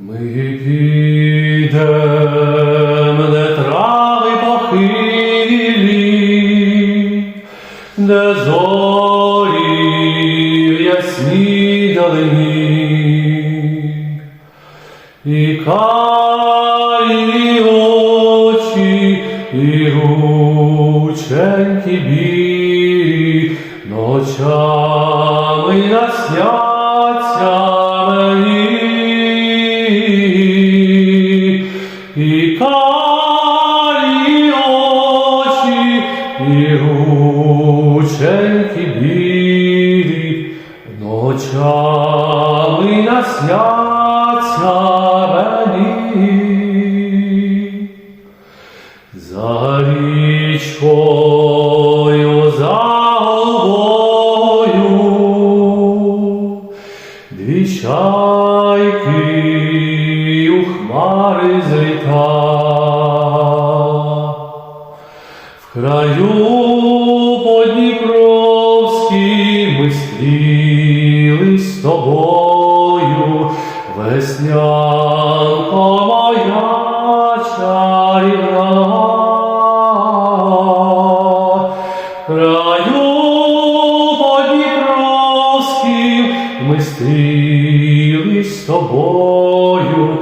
Ми підем, де трави похилі, де зорі в ясній далині, і карі очі, і рученьки білі, ночами насняться І карі очі, і. За річкою, за дві чайки хмари зліта. В краю Подніпровській ми стріли з тобою, веснянко моя чарівна. В краю Подніпровській ми стріли з тобою,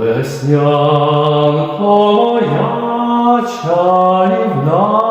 Веснянко моя чарівна,